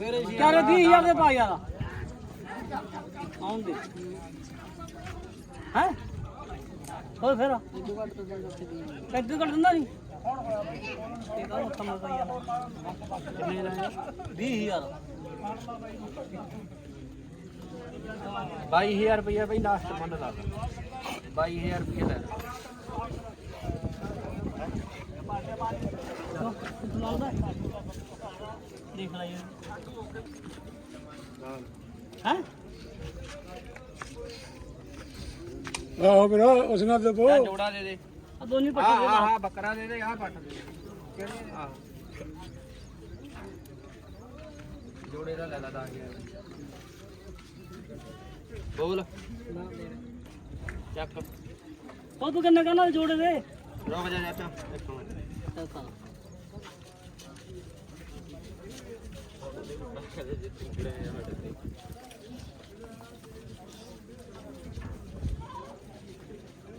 ਚੱਲ 20000 ਦੇ ਪਾ ਯਾਰ। ਆਉਣ ਦੇ ਹੈ? ਹੋਰ ਫਿਰ? ਕੱਦੂ ਕੱਟ ਦਿੰਦਾ ਨਹੀਂ ਇਹ ਤਾਂ ਮੱਥਾ ਮਾਰਦਾ ਯਾਰ ਕਿੰਨੇ ਲਾਇਆ 20000 22000 ਰੁਪਇਆ ਬਈ ਲਾਸਟ ਮੰਨ ਲਾ 22000 ਰੁਪਇਆ ਲੈ ਦੇਖ ਲੈ ਯਾਰ। ਹੈ? ਆਹੋ ਵੀਰਾ ਉਸ ਨਾਲ ਦੇ ਆ ਜੋੜਾ ਦੇ ਦੇ। ਆ ਦੋਨੀ ਪੱਟੇ ਆ ਆ ਬੱਕਰਾ ਦੇ ਦੇ ਆ ਪੱਟ ਦੇ ਕਿਹੜੇ? ਆ ਜੋੜੇ ਦਾ ਲੈ ਲਾ 10000 ਬੋਲ। ਚੱਕ। ਉਹ ਤੂੰ ਕਿੰਨੇ ਕਹਿੰਦਾ ਜੋੜੇ ਦੇ? ਰੁਕ ਜਾ ਜਾ ਇੱਕ ਮਿੰਟ ਚੱਲ ਤਾਂ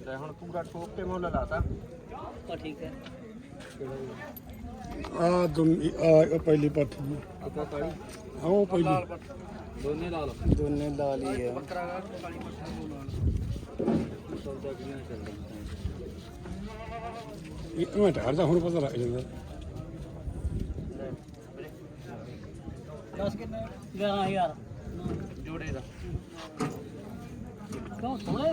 ਲੈ ਹੁਣ ਪੂਰਾ ਠੋਕ ਕੇ ਮੁੱਲ ਲਾਤਾ। ਤਾਂ ਠੀਕ ਹੈ। ਆ ਦੁਨ ਆ ਉਹ ਪਹਿਲੀ ਪੱਠ ਜੀ ਆਪਾਂ ਕਾਲੀ? ਉਹ ਪਹਿਲੀ। ਦੋਨੇ ਲਾ ਲਓ ਦੋਨੇ ਲਾਲ ਹੀ ਆ। ਬੱਕਰਾ ਗਾ ਕਾਲੀ ਪੱਠਾ ਨੂੰ ਨਾਲ ਸੌਦਾ ਕਿੰਨਾ ਚੱਲਦਾ ਇੱਕ ਮਿੰਟ ਹਰਦਾ ਹੁਣ ਪਤਾ ਲੱਗ ਜਾਂਦਾ। ਦੱਸ ਕਿੰਨੇ 11000 ਜੋੜੇ ਦਾ। ਕਿਉਂ ਸੋਹਣੇ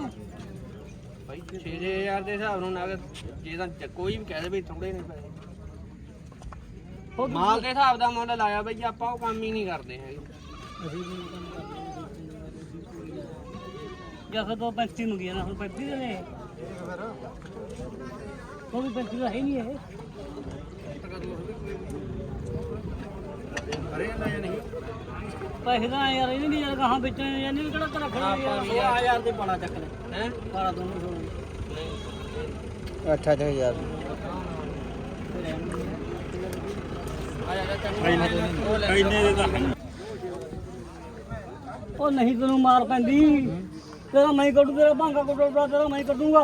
ਭਾਈ 6000 ਦੇ ਹਿਸਾਬ ਨਾਲ ਅਗਰ ਜੇ ਤਾਂ ਚ- ਕੋਈ ਵੀ ਕਹਿ ਦੇ ਵੀ ਥੋੜੇ ਨੇ ਪੈਸੇ। ਉਹ ਮਾਲ ਦੇ ਹਿਸਾਬ ਦਾ ਮੁੱਲ ਲਾਇਆ ਬਈ ਆਪਾਂ ਉਹ ਕੰਮ ਹੀ ਨਹੀਂ ਕਰਦੇ ਹੈਗੇ। ਅਸੀਂ ਵੀ ਕੰਮ ਕਰਦੇ ਜਾਂ ਫਿਰ ਤਾਂ 35 ਨੂੰ ਗਿਆ ਨਾ ਹੁਣ 35 ਦੇ ਨੇ ਉਹ ਵੀ 35 ਦਾ ਹੈ ਨਹੀਂ ਇਹ। ਨਾ ਪੈਸੇ ਤਾਂ ਯਾਰ ਇਹ ਨਹੀਂ ਯਾਰ ਕਹਾਂ ਵੇਚਣੇ ਜਾਂ ਨਹੀਂ ਕਿਹੜਾ ਕਰ ਰੱਖਣਾ ਆਪਾਂ ਯਾਰ? 16000 ਦੇ ਪਾਣਾ ਚੱਕ ਲੈ। ਹੈ? ਪਾਣਾ ਦੋਨੋਂ ਸੋਣੇ 8000 ਆ ਜਾ ਜਾ ਚੰਗਾ ਇੰਨੇ ਦੇ ਤਾਂ। ਉਹ ਨਹੀਂ ਤੈਨੂੰ ਮਾਰ ਪੈਂਦੀ। ਤੇਰਾ ਮੈਂ ਕੱਢੂ ਤੇਰਾ ਭਾਂਗਾ ਕੱਢੂ ਤੇਰਾ ਮੈਂ ਕੱਢੂਗਾ।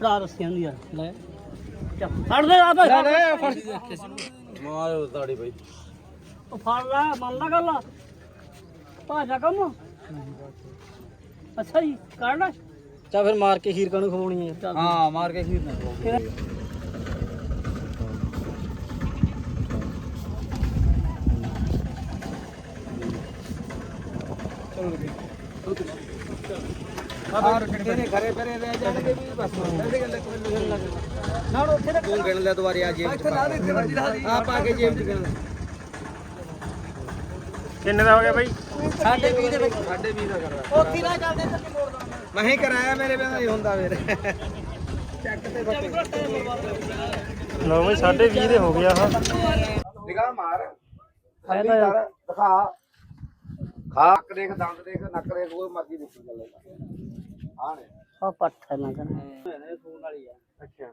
ਭਰਾ ਰਸੀਆਂ ਦੀ ਯਾਰ ਲੈ। ਚੱਲ ਫੜ ਦੇ ਆ ਬਸ ਮਾਰ ਤਾੜੀ ਬਈ। ਉਹ ਫੜ ਲੈ ਮੰਨ ਲੈ ਗੱਲ। ਭਾਜਾ ਕੰਮ। ਅੱਛਾ ਜੀ ਕੱਢ ਲੈ ਚਾ ਫਿਰ ਮਾਰ ਕੇ ਖੀਰ ਕਾਨੂੰ ਖਵਾਉਣੀ ਹੈ ਹਾਂ ਮਾਰ ਕੇ ਖੀਰ ਨਾ ਤੇਰਾ ਤੇਰੇ ਘਰੇ ਪਰੇ ਰਹਿ ਜਾਣਗੇ ਵੀ ਬਸ। ਇਹਦੇ ਗੱਲ ਨਾ ਉੱਥੇ ਤੂੰ ਗਿਣ ਲੈ ਦੁਬਾਰੇ ਆ ਜੇਬ ਚ ਲਾ ਦੇ ਆ ਪਾ ਕੇ ਜੇਬ ਚ ਗਿਣ। ਲੈ ਕਿੰਨੇ ਦਾ ਹੋ ਗਿਆ ਬਾਈ? ਸਾਡੇ 20 ਦੇ ਸਾਡੇ 20 ਦਾ ਕਰਦਾ। ਉੱਥੇ ਨਾ ਚੱਲਦੇ ਸੱਚੀ ਮੋੜ ਦੋ ਮੈਂ ਹੀ ਕਰਾਇਆ ਮੇਰੇ ਬਿਨਾਂ ਨਹੀਂ ਹੁੰਦਾ ਫਿਰ ਚੱਕ ਤੇ ਲਓ ਬਾਈ 20.5 ਦੇ ਹੋ ਗਿਆ ਆ ਨਿਗਾਹ ਮਾਰ। ਫਾਇਦਾ ਯਾਰ ਦਿਖਾ। ਖਾ ਨੱਕ ਦੇਖ ਦੰਦ ਦੇਖ ਨੱਕ ਦੇਖ ਕੋਈ ਮਰਜ਼ੀ ਦੇਖੀ ਗੱਲ ਆ ਨੇ। ਆ ਪੱਠ ਹੈ ਨਾ ਕਰ ਫੋਨ ਵਾਲੀ ਆ। ਅੱਛਾ।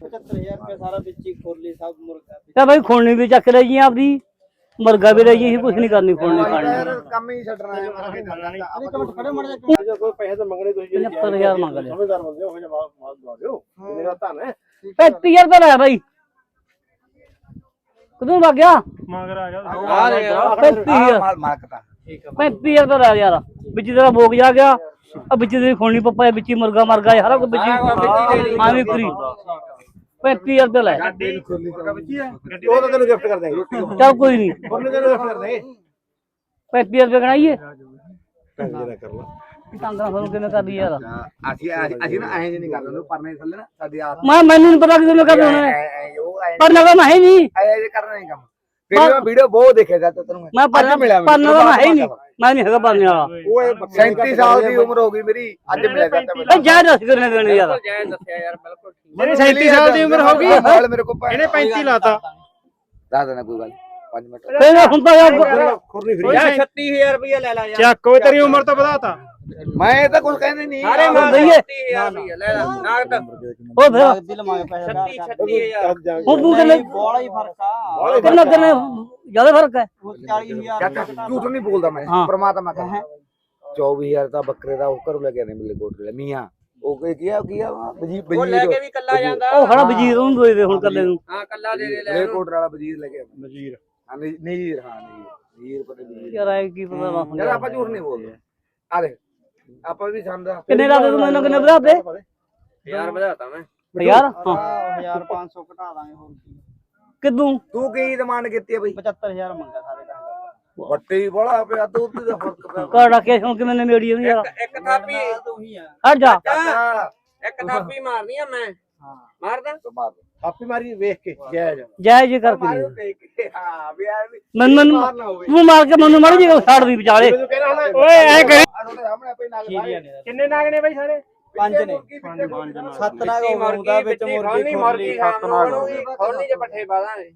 75000 ਰੁਪਏ ਸਾਰਾ ਵਿੱਚ ਹੀ ਖੋਲੀ ਸਭ ਮੁਰਗਾ ਤੇ ਭਾਈ ਖੋਲਣੀ ਵੀ ਚੱਕ ਲਈ ਜੀ ਆਪਦੀ। ਮਰਗਾ ਵੀ ਰਹੀ ਹੀ ਕੁਝ ਨਹੀਂ ਕਰਨੀ ਫੋਨ ਨਹੀਂ ਖਾਣੀ। ਕੰਮ ਹੀ ਛੱਡਣਾ ਹੈ ਕੋਈ ਪੈਸੇ ਤਾਂ ਮੰਗਣੇ ਤੁਸੀਂ 75000 ਮੰਗ ਲਿਆ। ਸਮਝਦਾਰ ਬੰਦੇ ਹੋ ਜੇ ਮਾਲ ਦਵਾ ਦਿਓ ਮੇਰਾ ਧਨ ਹੈ। 35000 ਦਾ ਲਾਇਆ ਭਾਈ ਕਦੋਂ ਲੱਗ ਗਿਆ? ਮਗਰ ਆ ਗਿਆ। ਆ ਲੈ ਗਿਆ ਮਾਲਕ ਤਾਂ 35000 ਦਾ। ਲਾਇਆ ਯਾਰ। ਵਿੱਚ ਤੇਰਾ ਭੋਗ ਜਾ ਗਿਆ। ਆ ਵਿੱਚ ਤੇਰੀ ਖੋਣੀ ਪੱਪਾ ਵਿੱਚ ਮੁਰਗਾ ਮਰਗਾ ਗਿਆ। ਸਾਰਾ ਕੁਝ ਵਿੱਚ ਆਵੇਂ ਕਰੀ 35 ਰੁਪਏ ਲੈ। ਗੱਡੀ ਉਹ ਤਾਂ ਤੈਨੂੰ ਗਿਫਟ ਕਰ ਦਾਂਗੇ ਚੱਲ ਕੋਈ ਨਹੀਂ। ਉਹਨੇ ਤੈਨੂੰ ਗਿਫਟ ਕਰ ਦਾਂਗੇ 35 ਰੁਪਏ ਗਣਾਈਏ ਜਿਹੜਾ ਕਰ ਲਾ। ਤੰਗਰਾ ਸਾਨੂੰ ਕਿਵੇਂ ਕਰਦੀ ਯਾਰ? ਅਸੀਂ ਅਸੀਂ ਨਾ ਐਂ ਨਹੀਂ ਕਰਦੇ ਉਹ ਪਰਨੇ ਥੱਲੇ ਨਾ ਸਾਡੀ ਆਦਤ ਮੈਂ ਮੈਨੂੰ ਨਹੀਂ ਪਤਾ ਕਿਵੇਂ ਕਰਦੇ ਹੋਣਾ ਪਰ ਨਾ। ਮੈਂ ਹੈ ਨਹੀਂ। ਐਂ ਕਰਨਾ ਨਹੀਂ ਕੰਮ। ਵੀਡੀਓ ਬਹੁਤ ਦੇਖਿਆ ਤਾਂ ਤੈਨੂੰ ਮੈਂ। ਪਰ ਮਿਲਿਆ ਪਰ ਨਾ ਮੈਂ ਹੈ ਨਹੀਂ। ਮੈਂ ਨਹੀਂ ਹੈਗਾ ਪਰਨੇ ਵਾਲਾ। ਉਹ 37 ਸਾਲ ਦੀ ਉਮਰ ਹੋ ਗਈ ਮੇਰੀ ਅੱਜ ਮਿਲਿਆ ਜਾਂਦਾ ਇਹ ਜਾਇ ਦੱਸ ਕਰਨੇ ਦੇਣੇ ਯਾਰ ਜੈ ਦੱਸਿਆ ਯਾਰ ਬਿਲਕੁਲ ਠੀਕ। ਮੇਰੀ 37 ਸਾਲ ਦੀ ਉਮਰ ਹੋ ਗਈ ਨਾਲ ਮੇਰੇ ਕੋਲ ਇਹਨੇ 35 ਲਾਤਾ। ਦੱਸ ਦੇਣਾ ਕੋਈ ਗੱਲ 5 ਮਿੰਟ। ਫੇਰ ਹੁਣ ਤਾਂ ਯਾਰ ਖੁਰਨੀ ਫਰੀ 36000 ਰੁਪਏ ਲੈ ਲੈ ਚੱਕ ਓਏ ਤੇਰੀ ਉਮਰ ਤਾਂ ਵਧਾਤਾ। ਮੈਂ ਤਾਂ ਕੁਝ ਕਹਿੰਦੇ ਨਹੀਂ। ਅਰੇ ਮੈਂ ਦਈਏ। 36000 ਰੁਪਏ ਲੈ ਲੈ ਨਾਗ ਉਹ ਫੇਰ ਦਿਲ ਮਾਏ ਪੈਸੇ 36000 ਹੁਣ ਤੂੰ ਕਿੰਨੇ ਬੋਲਾ ਹੀ ਫ਼ਰਕ ਆ। ਕਿੰਨਾ ਕਿੰਨੇ? ਜ਼ਿਆਦਾ ਫ਼ਰਕ ਹੈ। 40000 ਝੂਠ ਨਹੀਂ ਬੋਲਦਾ ਮੈਂ। ਪ੍ਰਮਾਤਮਾ ਕਹੇ 24000 ਦਾ ਬੱਕਰੇ ਦਾ ਉਹ ਘਰੋਂ ਲੈ ਕੇ ਆਨੇ ਮਿਲੇ ਕੋਟ ਲੈ ਮੀਆਂ ਉਹ ਕੀ ਕੀਆ ਕੀਆ ਵਜੀਰ ਵਜੀਰ ਉਹ ਲੈ ਕੇ ਵੀ ਕੱਲਾ ਜਾਂਦਾ। ਉਹ ਖੜਾ ਵਜ਼ੀਰ ਉਹਨੂੰ ਦੇ ਦੇ ਹੁਣ ਕੱਲੇ ਨੂੰ। ਹਾਂ ਕੱਲਾ ਦੇ ਦੇ ਲੈ ਕੋਟ ਵਾਲਾ ਵਜੀਰ ਲੈ ਕੇ ਨਜ਼ੀਰ। ਹਾਂ ਨੀ- ਨੀਰ ਹਾਂ ਨੀਰ ਨੀਰ ਪਤਾ ਨੀਰ ਯਾਰ ਐ ਕੀ ਪਤਾ ਵਾ ਯਾਰ ਆਪਾਂ ਝੂਠ ਨਹੀਂ ਬੋਲਦੇ। ਆ ਦੇਖ। ਆਪਾਂ ਵੀ ਸਮਝਦਾ ਕਿੰਨੇ ਦਾ ਦੇ ਤੂੰ ਮੈਨੂੰ ਕਿੰਨੇ ਵਧਾ ਦੇ? ਯਾਰ ਵਧਾਤਾ ਮੈਂ। ਯਾਰ ਹਾਂ। 1500 ਘਟਾ ਦਾਂਗੇ ਹੋਰ ਕੀ। ਕਿਦੋਂ? ਤੂੰ ਕੀ ਡਿਮਾਂਡ ਕੀਤੀ ਹੈ ਬਈ? 75000 ਮੰਗਾ ਸਾਰੇ ਦਾ। ਵੱਟੇ ਹੀ ਬੜਾ ਪਿਆ ਤੂੰ ਉੱਤੇ ਦਾ ਫ਼ਰਕ ਪਿਆ। ਘਰ ਰੱਖੇ ਹੁਣ ਕਿਵੇਂ ਨੇ ਮੇੜੀ ਉਹਨੂੰ ਯਾਰ? ਇੱਕ ਥਾਪੀ। ਤੂੰ ਹੀ ਆ। ਹਟ ਜਾ। ਇੱਕ ਥਾਪੀ ਮਾਰਨੀ ਆ ਮੈਂ। ਹਾਂ। ਮਾਰਦਾ? ਮਾਰ ਥਾਪੀ ਮਾਰੀ ਵੇਖ ਕੇ ਜਾਇਜ਼ ਜੈ ਜੀ। ਕਰ ਮਾਰਿਓ ਦੇਖ ਕੇ ਹਾਂ ਵੀ ਯਾਰ ਵੀ ਮੈਨੂੰ ਹੋਵੇ। ਤੂੰ ਮਾਰ ਕੇ ਮੈਨੂੰ ਮੜ ਜੀ ਛੱਡ ਦੀ ਵਿਚਾਲੇ। ਤੂੰ ਕਹਿਣਾ ਹੁਣ ਓਏ ਐ ਕਰੀ ਆ ਤੁਹਾਡੇ ਸਾਹਮਣੇ ਆਪੇ ਨਾਲ ਖੀਰੀਆਂ ਨੇ ਕਿੰਨੇ ਨਾਗ ਨੇ ਬਾਈ ਸਾਰੇ? ਪੰਜ ਨੇ। ਸੱਤ ਨਾਗ ਹੋਊਗਾ ਵਿੱਚ ਮੁਰਗੀ ਖੋਲੀ ਸੱਤ ਨਾਗ ਖੋਲਣੀ ਜੇ ਪੱਠੇ ਬਾਦਾਂਗੇ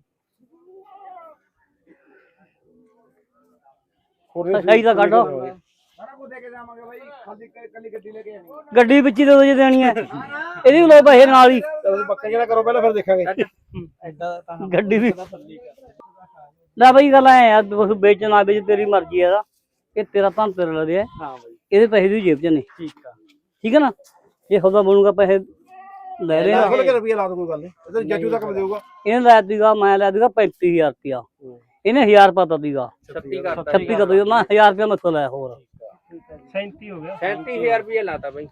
ਸਹੀ ਤਾਂ ਕੱਢ। ਸਾਰਾ ਕੁਝ ਦੇ ਕੇ ਜਾਵਾਂਗੇ ਬਾਈ। ਖਾਲੀ ਕੱਲੀ ਗੱਡੀ ਲੈ ਕੇ ਆਣੀ ਗੱਡੀ ਵਿੱਚ ਹੀ ਦੇ ਦੋ ਜੇ ਦੇਣੀ ਹੈ। ਇਹਦੀ ਵੀ ਲੋ ਪੈਸੇ ਨਾਲ ਹੀ। ਚਲੋ ਪੱਕੇ ਜਿਹੜਾ ਕਰੋ ਪਹਿਲਾਂ ਫਿਰ ਦੇਖਾਂਗੇ। ਐਡਾ ਤਾਂ ਗੱਡੀ ਵੀ ਲੈ ਬਈ ਗੱਲ ਐ ਯਾਰ ਤੂੰ ਵੇਚਣਾ ਵੇਚ ਤੇਰੀ ਮਰਜ਼ੀ ਹੈ ਦਾ ਇਹ ਤੇਰਾ ਤਾਂ ਤੇਰੇ ਲਦੇ ਹੈ ਹਾਂ ਬਾਈ। ਇਹਦੇ ਪੈਸੇ ਦੀ ਜੇਬ ਚ ਨੇ। ਠੀਕ ਆ। ਠੀਕ ਹੈ ਨਾ? ਜੇ ਸੌਦਾ ਬਣੂਗਾ ਪੈਸੇ ਲੈ ਲੈ ਲੱਖ ਲੱਖ ਰੁਪਏ ਲਾ ਦੋ ਕੋਈ ਗੱਲ ਨਹੀਂ। ਇਧਰ ਜੱਜੂ ਤੱਕ ਦੇਊਗਾ। ਇਹਨੇ ਲੈ ਦੀਗਾ ਮੈਂ ਲੈ ਦੀਗਾ 35000 ਰੁਪਿਆ ਇਹਨੇ 1000 ਪਤਾ ਦੀਗਾ 36 ਕਰਤਾ 36 ਕਾ ਮੈਂ 1000 ਰੁਪਿਆ ਮੈਥੋਂ ਲੈ ਹੋਰ। 37 ਹੋ ਗਿਆ। 37000 ਰੁਪਏ ਲਾਤਾ ਬਾਈ।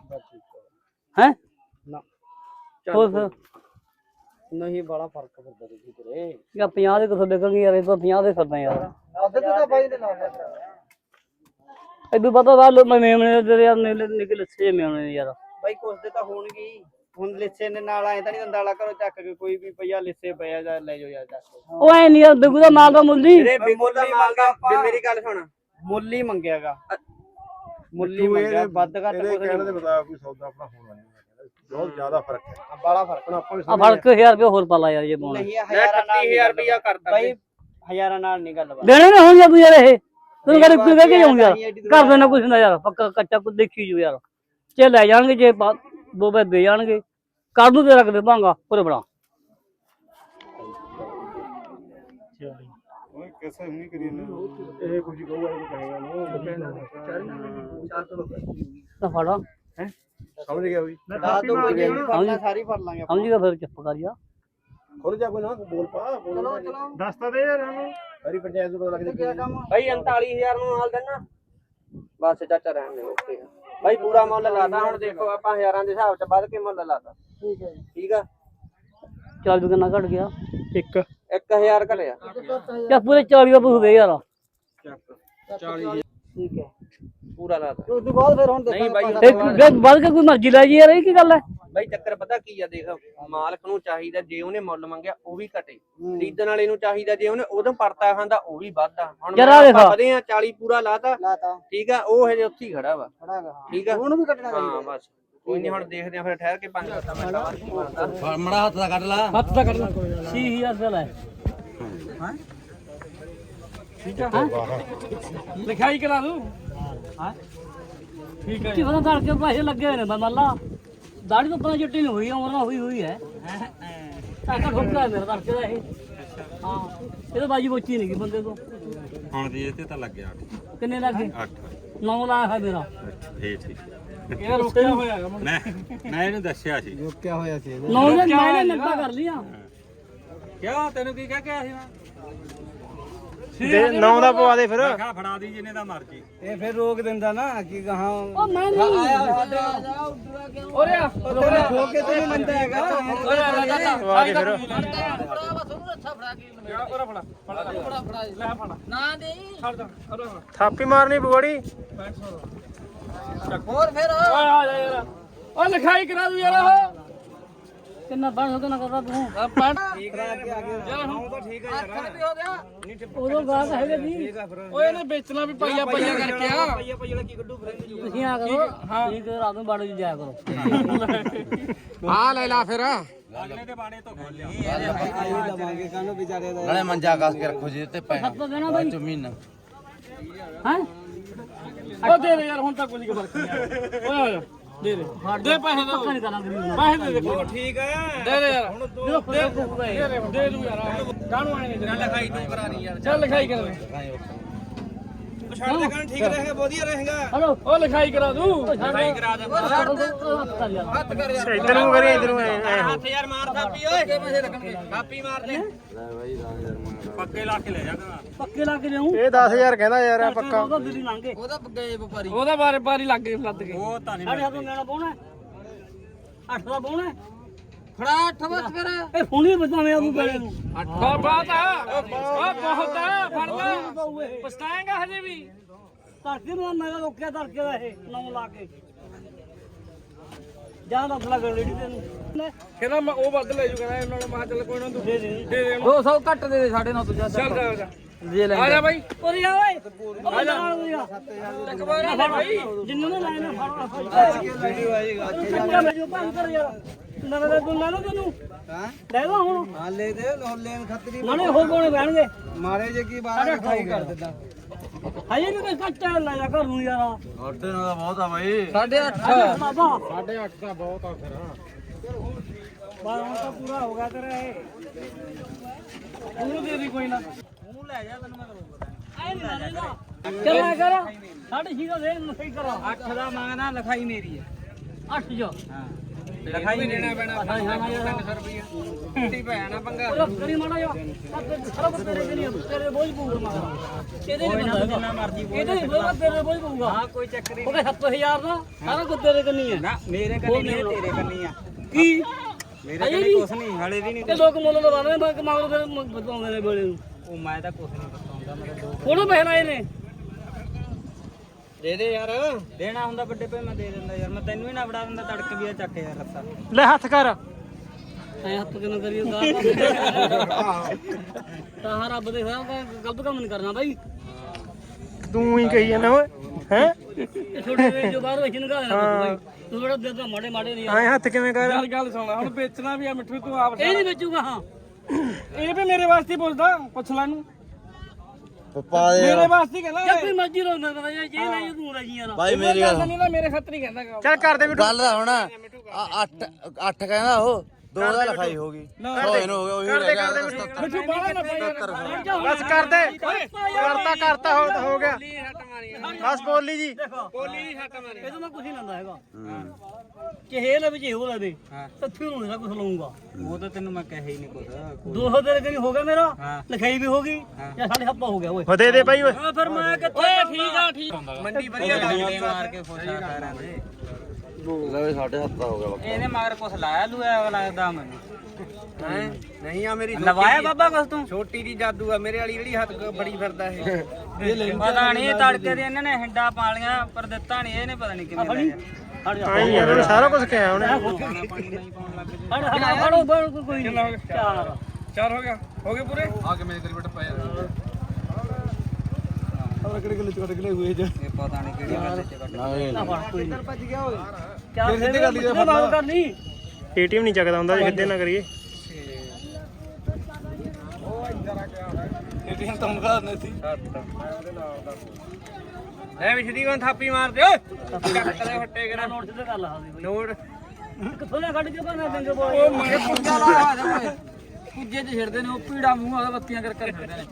ਹੈ? ਨਾ। ਹੋਰ ਫਿਰ ਨਹੀਂ ਬੜਾ ਫ਼ਰਕ ਪੈਂਦਾ ਜੀ ਤੇਰੇ। ਜਾਂ 50 ਦੇ ਕਿਥੋਂ ਨਿਕਲ ਗਈ ਯਾਰ ਇਹ ਤਾਂ 50 ਦੇ ਕਰਦਾ ਯਾਰ। ਅੱਧ ਤਾਂ ਬਾਈ ਨੇ ਲਾਇਆ ਇਦੋਂ ਪਤਾ ਵਾ ਲੋ ਮੈਂ ਮੇਮਣੇ ਦੇ ਯਾਰ ਨਿਕਲ ਮੇਮਣੇ ਯਾਰ। ਬਾਈ ਕੁਛ ਦੇ ਤਾਂ ਹੋਣਗੇ। ਹੁਣ ਲਿੱਸੇ ਦੇ ਨਾਲ ਆਏ ਤਾਂ ਨਹੀਂ ਦੰਦਾਲਾ ਕਰੋ ਚੱਕ ਕੇ ਕੋਈ ਵੀ ਪਈਆ ਲਿੱਸੇ ਪਿਆ ਜਾਂ ਲੈ ਜਾਓ ਯਾਰ ਚੱਕ ਕੇ। ਉਹ ਐ ਨਹੀਂ ਯਾਰ ਬਿਗੂ ਦਾ ਮਾਲ ਦਾ ਮੁੱਲੀ ਵੀਰੇ ਬਿਗੂ ਦਾ ਮਾਲ ਦਾ ਵੀ ਮੇਰੀ ਗੱਲ ਸੁਣ। ਮੁੱਲ ਹੀ ਮੰਗਿਆਗਾ। ਮੁੱਲ ਹੀ ਮੰਗਿਆ ਵੱਧ ਘੱਟ ਇਹਦੇ ਕੁਛ ਕਹਿਣ ਦੇ ਨਹੀਂ ਮੁਤਾਬਕ ਕੋਈ ਸੌਦਾ ਆਪਣਾ ਹੋਣਾ ਨਹੀਂ ਬਹੁਤ ਜ਼ਿਆਦਾ ਫ਼ਰਕ ਹੈ। ਬੜਾ ਫ਼ਰਕ। ਹੁਣ ਆਪਾਂ ਵੀ ਆ ਕੇ 1000 ਰੁਪਏ ਹੋਰ ਪਾ ਲਾ ਯਾਰ ਜੇ ਪਾਉਣਾ। ਨਹੀਂ ਮੈਂ ਹਜ਼ਾਰਾਂ ਨਾਲ 38000 ਰੁਪਇਆ ਕਰਤਾ ਬਾਈ ਹਜ਼ਾਰਾਂ ਨਾਲ ਨਹੀਂ ਗੱਲ ਬਾਤ। ਦੇਣੇ ਨੇ ਹੁਣ ਜਾਂ ਤੂੰ ਯਾਰ ਇਹ? ਤੈਨੂੰ ਕਹਿੰਦੇ ਕੋਈ ਕਹਿ ਕੇ ਜਾਊਂ ਯਾਰ। ਘਰ ਦੇ ਨਾ ਕੁਛ ਨਾ ਯਾਰ। ਪੱਕਾ ਕੱਚਾ ਕੁਝ ਦੇਖੀ ਜੂ ਯਾਰ। ਜੇ ਲੈ ਜਾਣਗੇ ਜੇ ਬਾ- ਦੋ ਬੈ ਦੇ ਜਾਣਗੇ। ਕਰ ਦੂੰ ਤੇਰਾ ਕਿਤੇ ਭਾਂਗਾ ਪੂਰੇ ਬੜਾ ਓਏ ਕਿਸਾ ਨਹੀਂ ਕਰੀ ਇਹ ਕੁਝ ਕਹੂਗਾ ਇਹ ਕਹੇਗਾ ਤਾਂ ਫੜਾ ਹੈ? ਸਮਝ ਗਿਆ ਵੀ ਫੜਨਾ ਸਾਰੀ ਫੜ ਲਾਂਗੇ ਆਪਾਂ। ਸਮਝ ਗਿਆ ਫਿਰ ਚੁੱਪ ਕਰ ਜਾ। ਖੁੱਲ ਜਾ ਕੋਈ ਨਾ ਬੋਲ ਪਾ ਚਲੋ ਚਲੋ। ਦੱਸ ਤਾਂ ਦੇ ਯਾਰ ਇਹਨੂੰ ਸਾਰੀ ਪੰਚਾਇਤ ਨੂੰ ਪਤਾ ਲੱਗ ਜਾ ਬਾਈ 39000 ਨੂੰ ਮਾਲ ਦੇਣਾ। ਬਸ ਚਾਚਾ ਰਹਿਣ ਦੇ ਓਕੇ। ਬਾਈ ਪੂਰਾ ਮੁੱਲ ਲਾਤਾ ਹੁਣ ਦੇਖੋ ਆਪਾਂ ਹਜ਼ਾਰਾਂ ਦੇ ਹਿਸਾਬ ਚ ਵੱਧ ਕੇ ਮੁੱਲ ਲਾਤਾ। ਠੀਕ ਹੈ ਠੀਕ ਆ? ਚੱਲ ਵੀ ਕਿੰਨਾ ਘਟ ਗਿਆ। ਇੱਕ। 1000 ਘਲਿਆ ਚੱਲ ਪੂਰੇ 40 ਦਾ ਪੁੱਛ ਦੇ ਯਾਰ। ਠੀਕ ਹੈ। ਪੂਰਾ ਲਾਤਾ ਉਸ ਤੋਂ ਬਾਅਦ ਫਿਰ ਹੁਣ ਨਹੀਂ ਬਾਈ ਤੇ ਜੇ ਵੱਧ ਕੇ ਕੋਈ ਮਰਜ਼ੀ ਲੈ ਜੀ ਯਾਰ ਇਹ ਕੀ ਗੱਲ ਹੈ? ਬਾਈ ਚੱਕਰ ਪਤਾ ਕੀ ਆ ਦੇਖ ਮਾਲਕ ਨੂੰ ਚਾਹੀਦਾ ਜੇ ਉਹਨੇ ਮੁੱਲ ਮੰਗਿਆ ਉਹ ਵੀ ਘਟੇ। ਖਰੀਦਣ ਵਾਲੇ ਨੂੰ ਚਾਹੀਦਾ ਜੇ ਉਹਨੇ ਉਦੋਂ ਪਰਤਾ ਖਾਂਦਾ ਉਹ ਵੀ ਵੱਧਦਾ ਹੁਣ ਜਰਾ ਆਪਾਂ ਦੇਖਾ। ਵਧੇ ਆ 40 ਪੂਰਾ ਲਾਤਾ। ਲਾਤਾ। ਠੀਕ ਆ ਉਹ ਹਜੇ ਉੱਥੇ ਹੀ ਖੜਾ ਵਾ। ਖੜਾਗਾ ਠੀਕ ਆ? ਉਹਨੂੰ ਵੀ ਕੱਟਣਾ ਹਾਂ ਬਸ। ਕੋਈ ਨਹੀਂ ਹੁਣ ਦੇਖਦੇ ਆ ਫਿਰ ਠਹਿਰ ਕੇ 5 ਮਿੰਟਾਂ ਬਾਅਦ ਕੀ ਬਣਦਾ। ਮੜਾ ਹੱਥ ਦਾ ਕੱਢ ਲਾ। ਹੱਥ ਤਾਂ ਕਰ 6000 ਰੁਪਏ ਲੈ। ਲਿਖਾਈ ਕਰਾ ਦੂੰ। ਠੀਕ ਹੈ ਕੀ ਪਤਾ ਧੜ ਕੇ ਪੈਸੇ ਲੱਗੇ ਹੋਏ ਨੇ ਮੈਂ ਮੱਲਾ। ਦਾੜੀ ਤੋਂ ਪਤਾ ਜੱਟੀ ਨਹੀਂ ਹੋਈ ਉਮਰ ਨਾਲ ਹੋਈ ਹੋਈ ਹੈ। ਟਾਕਾ ਠੋਕਦਾ ਮੇਰਾ ਧੜ ਕੇ ਦਾ ਇਹ। ਹਾਂ। ਇਹ ਤਾਂ ਬਾਜੀ ਬੋਚੀ ਨਹੀਂ ਗਈ ਬੰਦੇ ਤੋਂ। ਹੁਣ ਦੀ ਇਹ ਤੇ ਤਾਂ ਲੱਗਿਆ। ਕਿੰਨੇ ਲੱਗੇ 8 9 ਲੱਖ ਹੈ ਮੇਰਾ। ਇਹ ਠੀਕ ਇਹ ਰੁਕਿਆ ਹੋਇਆ ਹੈਗਾ ਮੈਂ ਮੈਂ ਇਹਨੂੰ ਦੱਸਿਆ ਸੀ। ਰੁਕਿਆ ਹੋਇਆ ਸੀ 9 ਦੇ ਮੈਂ ਨੇ ਨਿੰਦਾ ਕਰ ਲਿਆ ਕਿਉਂ? ਤੈਨੂੰ ਕੀ ਕਹਿ ਕੇ ਆਇਆ ਸੀ ਮੈਂ? ਦੇ ਨੌ ਦਾ ਪਵਾ ਦੇ ਫਿਰ। ਮੈਂ ਕਿਹਾ ਫੜਾ ਦੀ ਜਿੰਨੇ ਦਾ ਮਰਜ਼ੀ। ਇਹ ਫਿਰ ਰੋਕ ਦਿੰਦਾ ਨਾ ਕਿ ਗਾਹਾਂ ਉਹ ਮੈਂ ਨਹੀਂ। ਓਰੇ ਆ ਰੋਕ ਕੇ ਤੈਨੂੰ ਮੰਨਦਾ ਹੈਗਾ। ਓਰੇ ਆ ਲੈ ਜਾ ਪਵਾ ਕੇ ਫਿਰ। ਓਰੇ ਫੜਾ ਫੜਾ ਲੈ ਫੜਾ। ਨਾ ਦੇ ਛੱਡ ਦੇ ਓਰੇ ਫੜਾ ਥਾਪੀ ਮਾਰਨੀ ਬਗੜੀ। ਹੋਰ ਫਿਰ। ਓਏ ਆ ਜਾ ਯਾਰ। ਓ ਲਿਖਾਈ ਕਰਾ ਦੂੰ ਯਾਰ ਉਹ। ਕਿੰਨਾ ਬਣ ਹੋ ਕਿੰਨਾ ਕਰਦਾ ਤੂੰ। ਪੈਂਟ ਯਾਰ ਹੁਣ ਤਾਂ ਠੀਕ ਹੈ ਯਾਰ ਉਦੋਂ ਗਾਹਕ ਹੈਗੇ ਜੀ। ਓਏ ਇਹਨੇ ਵੇਚਣਾ ਵੀ ਪਾਈਆ ਪਾਈਆ ਕਰਕੇ ਆ। ਪਈਆ ਪਈਆ ਕੀ ਕੱਢੂ ਫਿਰ? ਤੁਸੀਂ ਆ। ਕਰੋ ਠੀਕ ਹੈ। ਰਾਤ ਨੂੰ ਬਾੜੋ ਜੀ ਜਾਇਆ ਕਰੋ। ਆ ਲੈ ਲਾ ਫਿਰ। ਅਗਲੇ ਦੇ ਬਾਣੇ ਤੋਂ ਖੋਲ ਲਿਆ। ਲਵਾਂਗੇ ਕਾਹਨੂੰ ਵਿਚਾਰੇ ਦਾ। ਨਾਲੇ ਮੰਜਾ ਕੱਸ ਕੇ ਰੱਖੋ ਜੀ ਤੇ ਪੈ ਸੱਤ ਤਾਂ ਦੇਣਾ ਬਾਈ। ਹੈ? ਉਹ ਦੇ ਦੇ ਯਾਰ ਹੁਣ ਤਾਂ ਕੁਝ ਨਹੀਂ ਫ਼ਰਕ ਨਹੀਂ ਓਏ ਆ ਜਾ ਦੇ ਦੇ। ਦੇ ਪੈਸੇ ਦੇ ਨਹੀਂ ਗਰੀਬ ਪੈਸੇ ਦੇ ਦੇ। ਠੀਕ ਹੈ ਦੇ ਦੇ ਯਾਰ। ਹੁਣ ਕੁੱਕਦਾ ਦੇ ਦੇ। ਦੇ ਦੂੰ। ਯਾਰ ਕਾਹਨੂੰ ਆਏ ਨਹੀਂ ਚੱਲ ਲਿਖਾਈ ਤੂੰ ਕਰਾ ਰਹੀ ਯਾਰ। ਚੱਲ ਲਿਖਾਈ ਕਰ ਦੇ। ਛੱਡ ਦੇ ਕਹਿਣ ਠੀਕ ਰਹੇਗਾ ਵਧੀਆ ਰਹੇਗਾ। ਹਲੋ। ਉਹ ਲਿਖਾਈ ਕਰਾ ਦੂੰ। ਲਿਖਾਈ ਕਰਾ ਦੇ। ਹੱਥ ਕਰ ਯਾਰ। ਇਧਰ ਨੂੰ ਕਰੀ ਇਧਰ ਨੂੰ ਹੱਥ ਯਾਰ ਮਾਰ ਥਾਪੀ ਓਏ। ਕਿਵੇਂ ਪੈਸੇ ਲੱਗਣਗੇ ਥਾਪੀ ਮਾਰ ਦੇ। ਪੱਕੇ ਲਾ ਕੇ ਲੈ ਜਾ ਕਰਾਂ ਪੱਕੇ ਲਾ ਕੇ ਲਿਆਉਂ ਇਹ 10000 ਕਹਿੰਦਾ ਯਾਰ ਆ ਪੱਕਾ ਉਹਦਾ ਦਿੱਲੀ ਲੰਘੇ ਉਹਦਾ ਗਏ ਵਪਾਰੀ। ਉਹਦਾ ਬਾਰੇ ਬਾਰੀ ਲੱਗ ਗਈ ਲੱਦ ਗਈ ਉਹ ਤਾਂ ਨਹੀਂ ਸਾਡੇ ਹੱਥੋਂ ਲੈਣਾ ਪਾਉਣਾ ਅੱਠ ਦਾ ਪਾਉਣਾ ਫੜਾ ਅੱਠ ਬਸ ਫਿਰ। ਇਹ ਹੁਣੀ ਬਚਾਵੇਂ ਉਹਨੂੰ ਪੈਣੇ ਨੂੰ। ਬਹੁਤ ਬਾਤ ਆ। ਉਹ ਬਹੁਤ ਆ ਫੜ ਲੈ। ਪਛਤਾਏਗਾ ਹਜੇ ਵੀ। ਧਰਕੇ ਨੂੰ ਮੈਂ ਰੋਕਿਆ ਧਰਕੇ ਦਾ ਇਹ ਨੌ ਲਾ ਕੇ। ਜਾਂ ਦਾ ਫਲਾ ਕਰ ਰੇੜੀ ਤੈਨੂੰ ਲੈ, ਕਹਿੰਦਾ ਮੈਂ ਉਹ ਵੱਧ ਲੈ ਜੂ ਕਹਿੰਦਾ ਇਹਨਾਂ ਨੂੰ ਮਹਾ ਚੱਲ ਕੋਈ ਨਾ ਤੂੰ ਦੇ ਦੇ। ਦੇ ਦੇ 200 ਘੱਟ ਦੇ ਦੇ ਸਾਡੇ ਨਾਲ ਤੂੰ ਜਾ ਚੱਲ ਜਾ ਜਾ। ਦੇ ਲੈ। ਆ ਜਾ ਬਾਈ। ਉਰੇ ਆ ਓਏ। ਆ ਜਾ। ਇੱਕ ਵਾਰ ਆ ਬਾਈ। ਜਿੰਨੂੰ ਨਾ ਲਾਇਨਾ ਫੜਨਾ ਫੜ ਵੀਡੀਓ ਆਏਗਾ ਚੰਗਾ ਮੈਂ ਜੋ ਭੰਗ ਕਰ ਯਾਰ। ਨਵੇਂ ਦੇ ਤੂੰ ਲੈ ਲਓ ਤੈਨੂੰ। ਹਾਂ? ਲੈ ਲਓ ਹੁਣ। ਹਾਲੇ ਦੇ ਲੈਣ ਖਤਰੀ ਨਾਲੇ ਹੋਰ ਕੋਣੇ ਬਹਿਣਗੇ? ਮਾਰੇ ਜੇ ਕੀ ਬਾਹਰ ਲਿਖਾਈ ਕਰ ਦਿੰਦਾ ਹਜੇ ਵੀ ਕੋਈ ਕੱਟਾ ਲੈ ਜਾ ਘਰ ਨੂੰ ਯਾਰ। ਆਟੇ ਨਾਲ ਤਾਂ ਬਹੁਤ ਆ ਬਾਈ। ਸਾਢੇ 8 ਬਾਬਾ 8.5 ਦਾ ਬਹੁਤ ਆ ਫਿਰ ਬਾਰ ਹੁਣ ਤਾਂ ਪੂਰਾ ਹੋ ਗਿਆ ਤੇਰਾ ਇਹ। ਉਹਨੂੰ ਦੇ ਦੀ ਕੋਈ ਨਾ। ਉਹਨੂੰ ਲੈ ਜਾ ਤੈਨੂੰ ਮੈਂ ਚੱਲ ਕਰ। ਸਾਢੇ ਛੇ ਦਾ ਦੇ ਨੂੰ ਸਹੀ ਕਰਾ। 8 ਦਾ ਮੰਗਣਾ ਲਿਖਾਈ ਮੇਰੀ ਹੈ 8 ਜੋ। ਹਾਂ। ਲਿਖਾਈ ਦੇਣਾ ਪੈਣਾ ਹਾਂ ਹਾਂ ਯਾਰ 300 ਰੁਪਏ ਟੀ ਪੈਣਾ ਪੰਗਾ। ਉਹ ਕਰੀ ਮਾੜਾ ਜਾ ਸਾਰਾ ਕੁਝ ਤੇਰੇ ਕੇ ਨਹੀਂ ਤੇਰੇ ਬੋਝ ਪਊਗਾ ਮਗਰ ਇਹਦੇ ਨਹੀਂ ਬੰਦਾ ਜਿੰਨਾ ਮਰਜ਼ੀ ਇਹਦੇ ਨਹੀਂ ਬੋਝ ਤੇਰੇ ਬੋਝ ਪਊਗਾ। ਹਾਂ ਕੋਈ ਚੱਕਰ ਹੀ ਉਹ 7000 ਦਾ ਸਾਰਾ ਕੁਝ ਤੇਰੇ ਕੰਨੀ ਹੈ ਨਾ ਮੇਰੇ ਕੰਨੀ ਨਹੀਂ ਤੇਰੇ ਕੰਨੀ ਆ। ਕੀ? ਮੇਰੇ ਕੰਨੀ ਕੁਛ ਨਹੀਂ ਹਲੇ ਵੀ ਨਹੀਂ ਇਹ ਲੋਕ ਮੁੱਲ ਲਵਾਉਂਦੇ ਨੇ ਬਾਕੀ ਮਗਰ ਫਿਰ ਮ- ਬਤਾਉਂਦੇ ਨੇ ਬੋਲੇ ਨੂੰ। ਉਹ ਮੈਂ ਤਾਂ ਕੁਛ ਨਹੀਂ ਬਤਾਉਂਦਾ ਮੇਰੇ ਦੋ ਕੋਲੋਂ ਪੈਸੇ ਲਾਏ ਨੇ। ਦੇ ਦੇ ਯਾਰ। ਦੇਣਾ ਹੁੰਦਾ ਵੱਡੇ ਪੇ ਮੈਂ ਦੇ ਦਿੰਦਾ ਯਾਰ। ਮੈਂ ਤੈਨੂੰ ਹੀ ਨਾ ਫੜਾ ਦਿੰਦਾ ਤੜਕ ਵੀ ਆ ਚੱਕ ਯਾਰ ਰੱਸਾ ਲੈ ਹੱਥ ਕਰ। ਐ ਹੱਥ ਕਿਉਂ ਕਰੀਏ ਤਾਂ ਹਾਂ ਰੱਬ ਦੇ ਸਾਹਿਬ ਦਾ ਗਲਤ ਕੰਮ ਨਹੀਂ ਕਰਨਾ ਬਾਈ। ਤੂੰ ਹੀ ਕਹੀ ਜਾਂਦਾ ਓਏ ਹੈ? ਛੋਟੇ ਵੇਚ ਜੋ ਬਾਹਰ ਵੇਚ ਨਿਕਾਲ ਦੇਣਾ ਬਾਈ। ਤੂੰ ਬੜਾ ਦੇ ਤਾਂ ਮਾੜੇ ਮਾੜੇ ਨਹੀਂ ਐ ਹੱਥ ਕਿਵੇਂ ਕਰ? ਗੱਲ ਗੱਲ ਸੁਣ ਹੁਣ ਵੇਚਣਾ ਵੀ ਆ ਮਿੱਠੂ ਤੂੰ ਆਪ ਇਹ ਨਹੀਂ ਵੇਚੂਗਾ ਹਾਂ। ਇਹ ਵੀ ਮੇਰੇ ਵਾਸਤੇ ਹੀ ਪੁੱਛਦਾ ਪੁੱਛ ਲੈ ਨੂੰ ਪਾ ਦੇ ਮੇਰੇ ਵਾਸਤੇ ਹੀ ਕਹਿੰਦਾ ਜਾਂ ਕੋਈ ਮਰਜ਼ੀ ਰੋਂਦਾ ਪਤਾ ਜੇ ਜੇ ਨਹੀਂ ਤੂੰ ਰਜੀਆਂ ਨਾ। ਬਾਈ ਮੇਰੀ ਗੱਲ ਨਹੀਂ ਨਾ ਮੇਰੇ ਖਾਤਰ ਹੀ ਕਹਿੰਦਾ ਗਾ। ਚੱਲ ਕਰ ਦੇ ਮਿੱਠੂ। ਗੱਲ ਦਾ ਹੁਣ। 8 8 ਕਹਿੰਦਾ ਉਹ। ਦੋ ਦਾ ਲਿਖਾਈ ਹੋ ਗਈ। 100 ਇਹਨੂੰ ਹੋ ਗਿਆ ਉਹੀ ਰਹਿ ਗਿਆ 77 ਮਿੱਠੂ ਬਾਹਲਾ ਨਾ ਪਾਈ ਬਸ ਕਰ ਦੇ। ਕਰਤਾ ਕਰਤਾ ਹੋ ਹੋ ਗਿਆ। ਬਸ ਬੋਲੀ ਜੀ। ਇਹ ਤਾਂ ਮੈਂ ਕੁਝ ਨਹੀਂ ਲੈਂਦਾ ਹੈਗਾ। ਚਾਹੇ ਲੈ ਵਿੱਚ ਹੋ। ਲਵੇ ਤੱਥੀ ਨੂੰ ਨਾ ਕੁਝ ਲਊਂਗਾ। ਉਹ ਤਾਂ ਤੈਨੂੰ ਮੈਂ ਕਹੇ ਹੀ ਨਹੀਂ ਕੁਛ। 200 ਤੇਰੇ ਕਨੀ ਹੋ ਗਿਆ ਮੇਰਾ ਹਾਂ। ਲਿਖਾਈ ਵੀ ਹੋ ਗਈ ਜਾਂ ਸਾਡੇ ਹੱਪਾ ਹੋ ਗਿਆ ਓਏ। ਹੋ ਦੇ ਦੇ ਬਾਈ ਓਏ। ਆ ਫਿਰ ਮੈਂ ਕਿੱਥੇ ਠੀਕ ਆ ਠੀਕ ਮੰਡੀ ਵਧੀਆ ਲੱਗਦੀ ਮਾਰ ਕੇ ਫੋਸਾ ਸਾਰਿਆਂ ਦੇ। ਲੈ ਸਾਡੇ ਹੱਥ ਦਾ ਹੋ ਗਿਆ ਬਾਕੀ। ਇਹਨੇ ਮਗਰ ਕੁਛ ਲਾਇਆ ਲੂਆ ਲੱਗਦਾ ਮੈਨੂੰ। ਹੈ? ਨਹੀਂ ਆ ਮੇਰੀ ਲਵਾਇਆ ਬਾਬਾ ਕੁਛ ਤੂੰ? ਛੋਟੀ ਦੀ ਜਾਦੂ ਆ ਮੇਰੇ ਵਾਲੀ ਜਿਹੜੀ ਹੱਥ ਬੜੀ ਫਿਰਦਾ ਇਹ। ਪਤਾ ਨਹੀਂ ਤੜਕੇ ਦੇ ਇਹਨਾਂ ਨੇ ਹਿੰਡਾ ਪਾਲੀਆਂ ਪਰ ਦਿੱਤਾ ਨਹੀਂ ਇਹਨੇ ਪਤਾ ਨਹੀਂ ਕਿਵੇਂ ਲਾਇਆ ਆਈ ਆ ਤੈਨੂੰ ਸਾਰਾ ਕੁਝ ਕਿਹਾ ਉਹਨੇ। ਚਾਰ। ਚਾਰ ਹੋ ਗਿਆ? ਹੋ ਗਏ ਪੂਰੇ? ਇਹ ਪਤਾ ਨਹੀਂ ਕਿਹੜੀ ਗੱਲ ਚ ਕੱਢ ਨਹੀਂ ਨਾ ਨਹੀਂ ਭੱਜ ਗਿਆ ਓਏ। ਚਾਰ ਸਿੱਧੇ ਕਰ ਲਈ ਬਾਤ ਕਰ ਲਈ ਏਟੀਐਮ ਨਹੀਂ ਚੱਕਦਾ ਹੁੰਦਾ ਜੇ ਸਿੱਧੇ ਨਾ ਕਰੀਏ। ਐ ਵਿਛਦੀਵਨ ਥਾਪੀ ਮਾਰ ਦੇ ਓਏ। ਕੱਟਦੇ ਫੱਟੇ ਕਿਹੜਾ। ਨੋਟ ਸਿੱਧੇ ਕਰ ਲਾ ਨੋਟ। ਕਿੱਥੋਂ ਲਿਆ ਕੱਢ ਕੇ ਬਣਾ ਦੇਂਗੇ ਬੋਲ। ਉਹ ਮੈਂ ਪੁੱਜਾ ਲਾਇਆ ਓਏ। ਪੁੱਜੇ ਚ ਛਿੜਦੇ ਨੇ ਉਹ ਪੀੜਾ ਮੂੰਹ ਆ ਬੱਤੀਆਂ ਕਰ ਕਰ ਫਿਰਦੇ ਨੇ।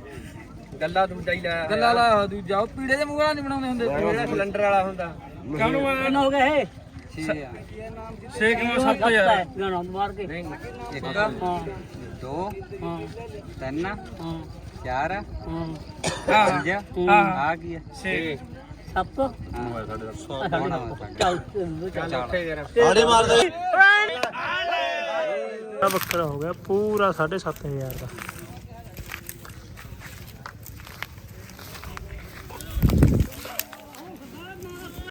ਗੱਲਾਂ ਦੂਜਾ ਹੀ ਲੈ। ਗੱਲਾਂ ਲਾ ਦੂਜਾ ਉਹ ਪੀੜੇ ਦੇ ਮੂੰਹ ਵਾਲਾ ਨਹੀਂ ਬਣਾਉਂਦੇ ਹੁੰਦੇ। ਜਿਹੜਾ ਸਿਲੰਡਰ ਵਾਲਾ ਹੁੰਦਾ। ਕਾਹਨੂੰ ਆ ਕਿੰਨਾ ਹੋ ਗਿਆ ਇਹ? ਆ 6 ਕਿਲੋ 7000 ਗਾਣਾ ਮਾਰ ਕੇ ਇੱਕ ਹਾਂ ਦੋ ਹਾਂ ਤਿੰਨ ਹਾਂ ਚਾਰ ਹਾਂ ਪੰਜ ਹਾਂ ਆ ਕੀ ਆ 6 ਸੱਤ ਸੋਣਾ ਚੱਲ ਚੱਲ ਆੜੀ ਮਾਰ ਦੇ ਬੱਕਰਾ ਹੋ ਗਿਆ ਪੂਰਾ 7500 ਦਾ